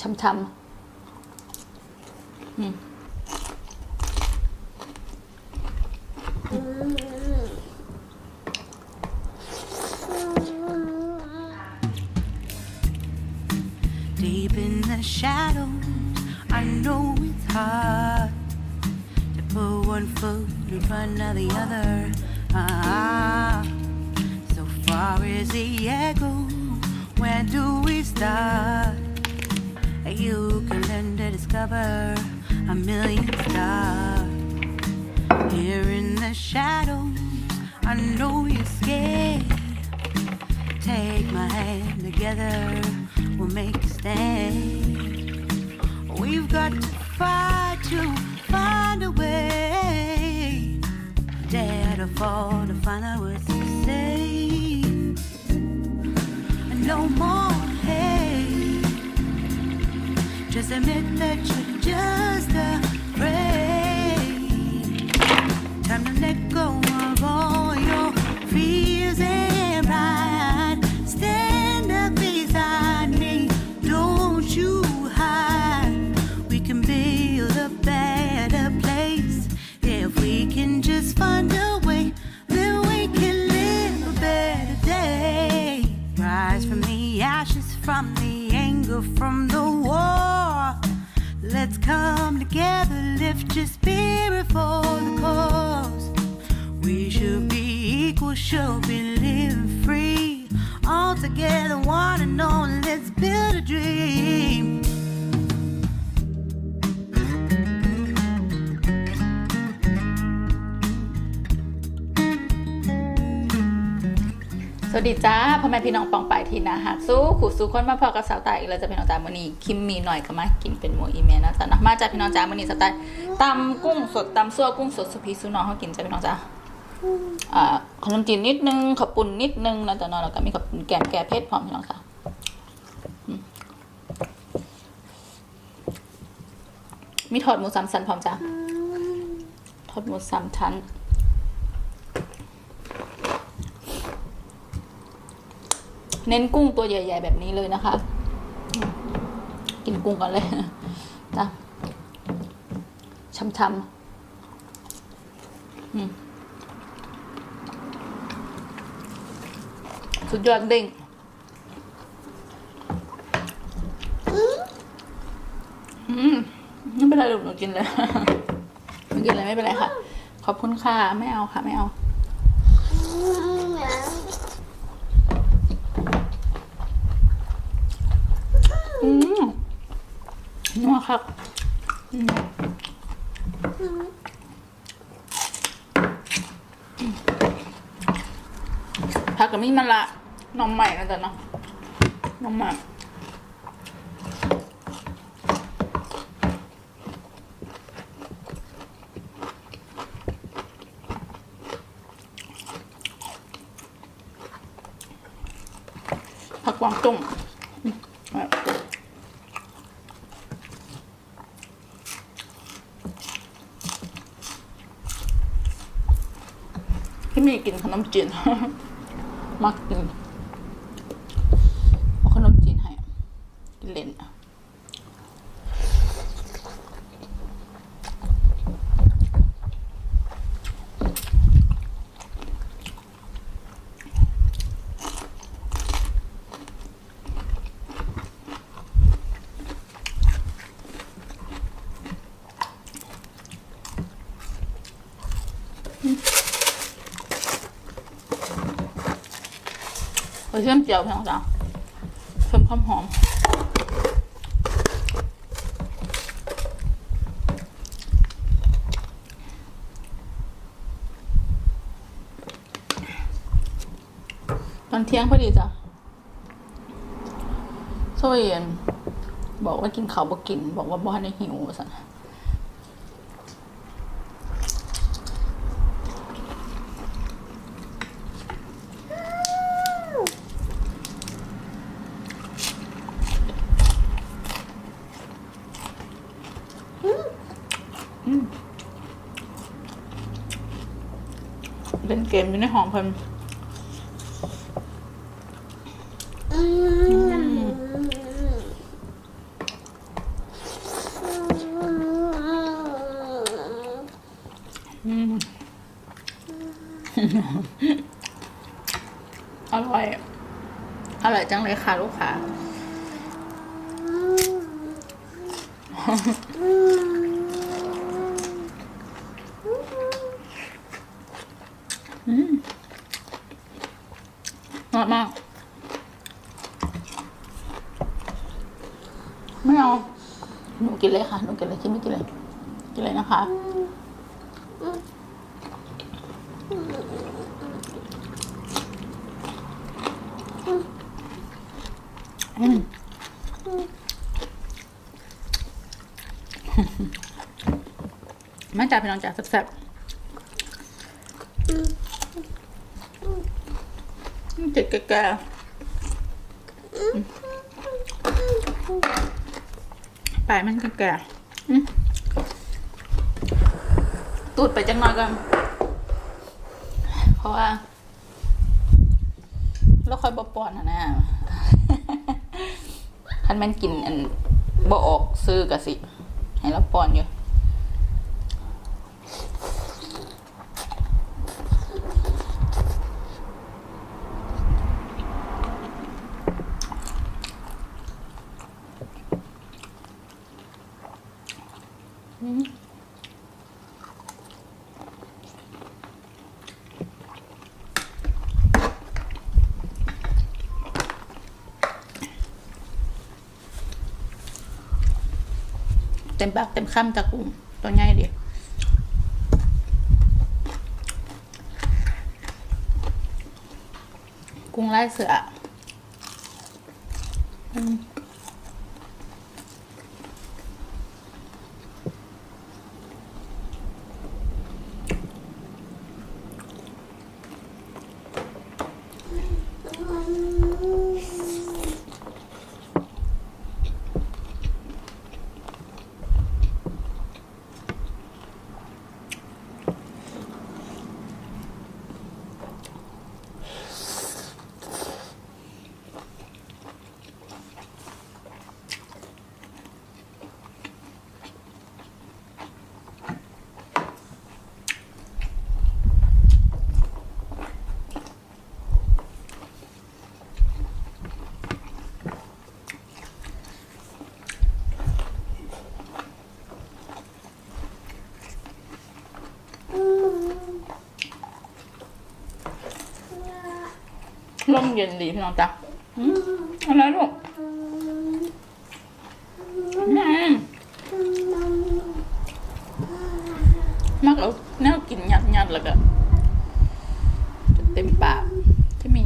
ช้ำๆอืม Deep in the shadows, I know it's hard to put one foot in front of the other. Ah, so far is the echo. Where do we start? Discover a million stars. Here in the shadows, I know you're scared. Take my hand together, we'll make a stand. We've got to fight to find a way. Dare to fall to find out what to say. No more Çözemek de. çıkacağız da together, one and all, let's build a dream. สวัสดีจ้าพ่อแม่พี่น้องปองไปที่นาหักสู้ขู่สู้คนมาพอกับสาวตายอีกแล้วจะพี่น้องจ้ามือนี้คิมมีหน่อยก็มากินเป็นหมูอีเมลนะจ๊ะนะมาจ้าพี่น้องจ้ามือนี้สไตล์ตำกุ้งสดตำซั่วกุ้งสดสุพีสุน้องเขากินจ้าพี่น้องจ้า อ่าขนมจีนนิดนึงข้าวปุ้นนิดนึงนะจ๊ะเนาะแล้วก็มีข้าวปุ้นแกมแก่เผ็ดพร้อมพี่น้องจ้าอืมมีทอดหมูสามชั้นพร้อมจ้าทอดหมูสามชั้นเน้นกุ้งตัวใหญ่ ๆ แบบนี้เลยนะคะ กินกุ้งกันเลยจ้ะช้ำๆอืม สุดยอดเด้งอืมไม่เป็นไรหรอกหนูกินเลยหนูกินเลยไม่เป็นไรค่ะ ขอบคุณค่ะ ไม่เอาค่ะ ไม่เอาอืมนัวครับผักกับมีมันละ น้องใหม่นะจ๊ะเนาะน้องใหม่ผักกวางตุ้งอืมที่มีกินขนมจีน มักกินเอาขนมจีนให้อะกินเล่นอะ เชื่อมเจียวเพียงจ้ะเพิ่มความหอมตอนเที่ยงพอดีจ้ะโซเยนบอกว่ากินเขาวบ่กิน บอกว่าบ้านในหิวสัน เกมอยู่ในหอมเพิ่นอร่อย อร่อยจังเลยค่ะลูกค้า อร่อยมาก ไม่เอา หนูกินเลยค่ะ หนูกินเลยคิดไม่กินเลย กินเลยนะคะ อืมมาจากพี่น้องจากแซ่บๆ จิกแก่ๆอืมปลายมันแก่ๆตูดไปจังหน่อยก่อนเพราะว่าเราค่อยบปอนนะนะคันแมันกินอันบ่ออกซื้อกะสิ ให้เราปอนอยู่ เต็มปากเต็มคำจากกุ้งตัวใหญ่ดิกุ้งลายเสืออืม ลมเย็นดีพี่น้องจ้ะอืมอะไรลูกอืมมากแล้วแนวกินยัดยัดๆแล้วก็จะเต็มปากที่มี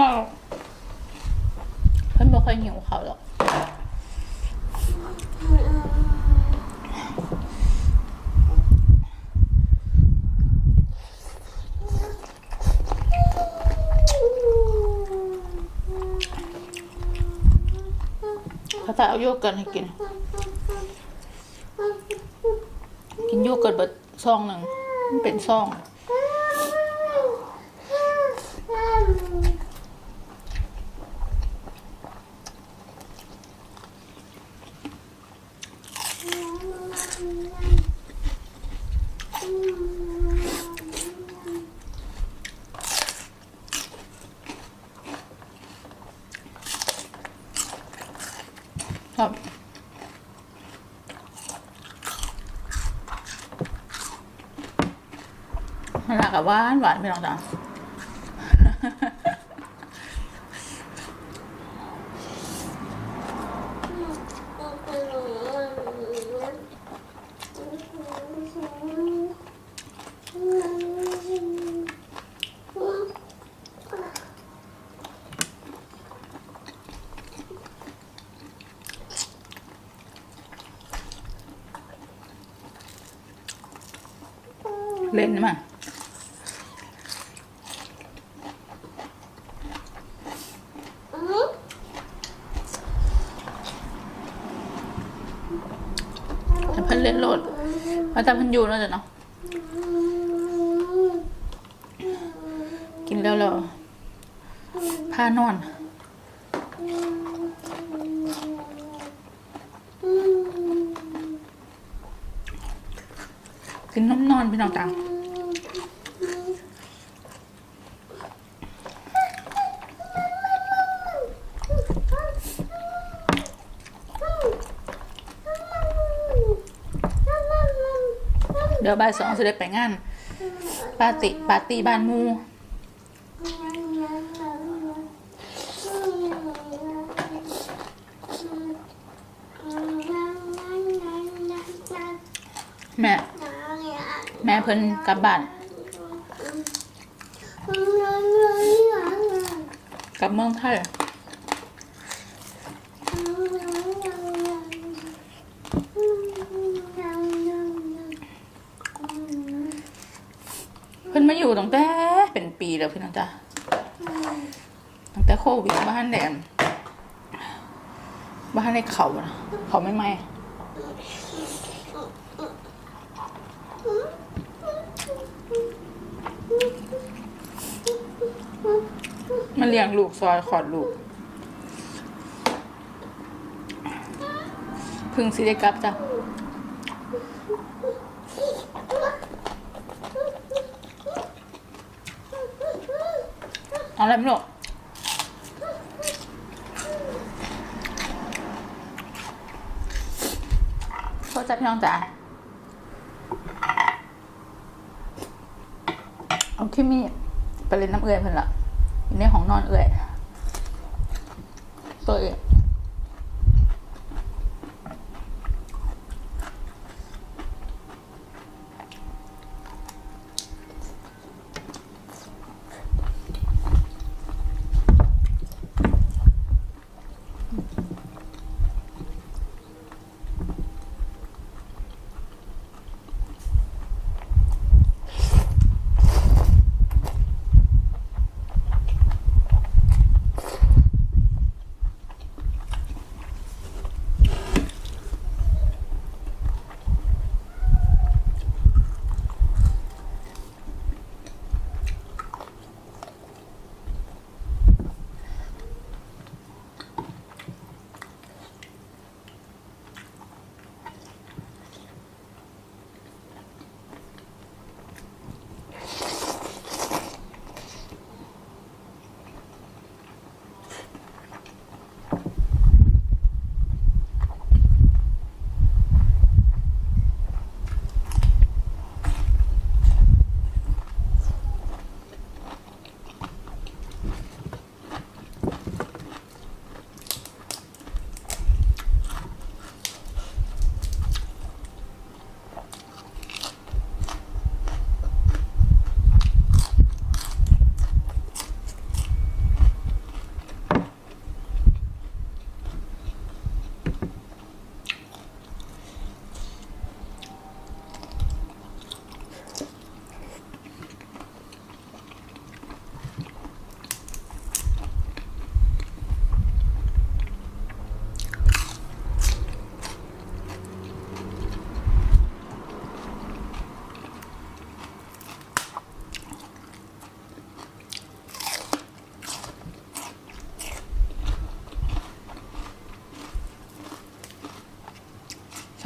ว้าวเพิ่นบ่ค่อยหิวเขาวหรอก เขาเอาโยเกิร์ตให้กิน กินโยเกิร์ตเบิดซองหนึ่งมันเป็นซอง ครับนหนักกับหวานหวานไม่ลองจ้ะ เล่นมาให้เพิ่นเล่นโลดมาแต่เพันอยูเนาจ้ะเนาะกินแล้วแล้วพานอน กินน้ำน อนพี่น้องจ้าเดี๋ยวบ่ายสองจะได้ไปงานปาร์ตี้ปาร์ตี้บ้านหมู แม่ แม่ เพิ่นกลับบ้านกลับเมืองไทยเพิ่นมาอยู่ตั้งแต่เป็นปีแล้วพี่น้องจ้าตั้งแต่โควิดบ้านแดนบ้านในเขานะเขาไม่ไหม มาเลี้ยงลูกซอยขอดลูกพึ่งสิได้กลับจ้ะอะไรไม่รู้โทษจ้ะพี่น้องจ๋าเอาที่มีไปเล่นน้ำเอื่อยเพิ่นละ ในห้องนอนเอื่อย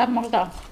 ชอ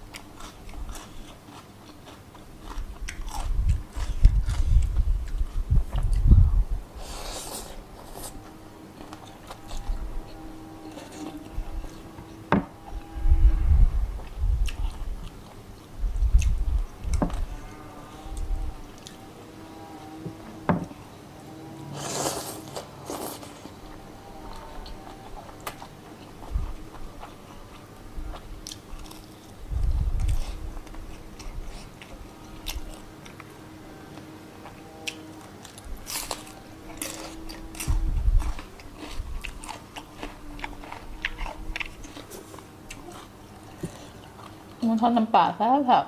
ทอดน้ำปลาแซ่บแบบ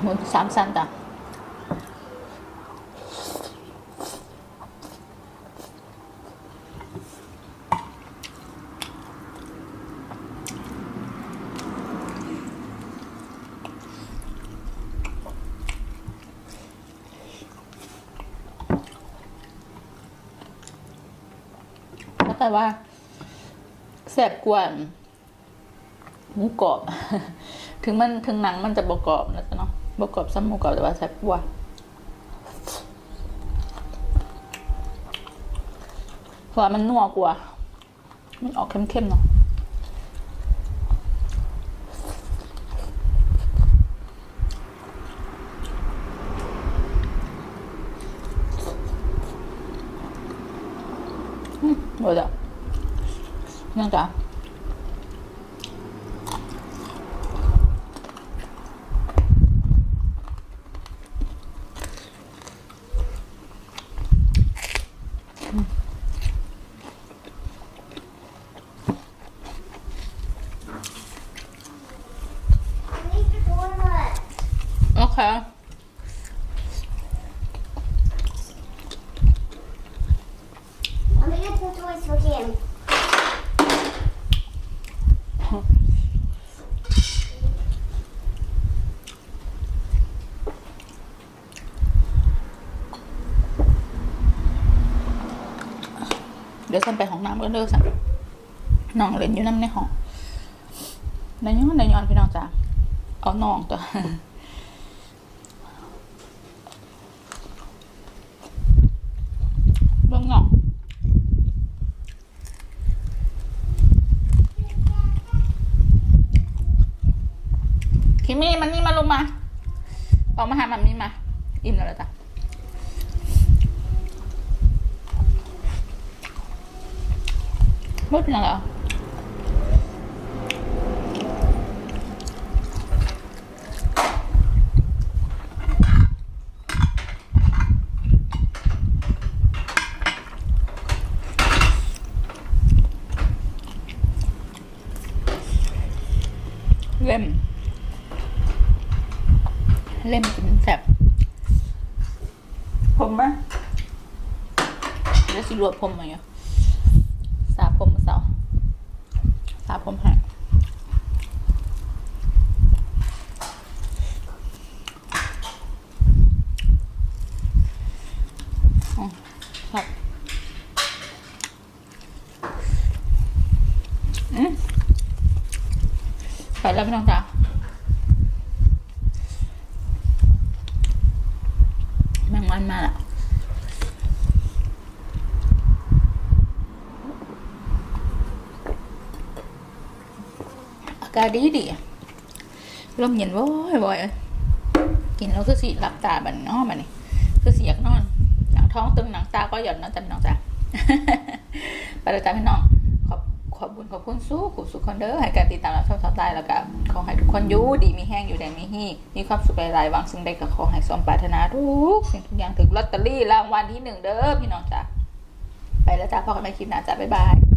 หมูสามชั้นจ้ะแต่ว่า แสบกว่าหมูกรอบ ถึงมันถึงหนังมันจะบกรอบนะจ๊ะเนาะบกรอบซ้ำหมูกรอบแต่ว่าแสบกว่าเพราะว่ามันนัวกว่า มันออกเข้มๆเนาะหมดแล้ว ยังจ้ะโอเค I'm gonna put toys for him. เดี๋ยวฉันไปห้องน้ำกันเด้อสันน้องเล่นอยู่น้ำในห้องในย้อนในย้อนพี่น้องจ้ะเอาน้องตัวเบิ่งนองคิมมี่มันนี่มาลงมาออกมาหามันนี่มา อิ่มแล้วจ้า เหรอจ้ะ Bớt là ạ Lem Lem cũng đẹp ผมไหมเดี๋ยวสิรวบผมมาอยู่ สาผมเสา ตาผมให้มครับอืมไปแล้วพี่น้องจ๋าแมงวันมาละ อาดีดีลมเย็นว้อยว้อยเกินแล้วคือสิหลับตาบัดนเนอบัดนี่คือสิอยากนอนหนังท้องตึงหนังตาก็หย่อนนอนจันน้องจ้าไปเลยจ้าพี่น้องขอบขอบคุณขอบคุณสู้ขุสุขคนเด้อให้การติดตามรับชมสไตล์แล้วก็ขอให้ทุกคนอยู่ดีมีแห้งอยู่แดงมีฮีมีความสุขหลายๆหวังสิ่งใดก็ขอให้สมปรารถนาทุกสิ่งทุกอย่างถึงลอตเตอรี่รางวัลที่หนึ่งเด้อพี่น้องจ้าไปแล้วจ้าพ่อกันไม่คลิปหน้าจ้าบ๊ายบาย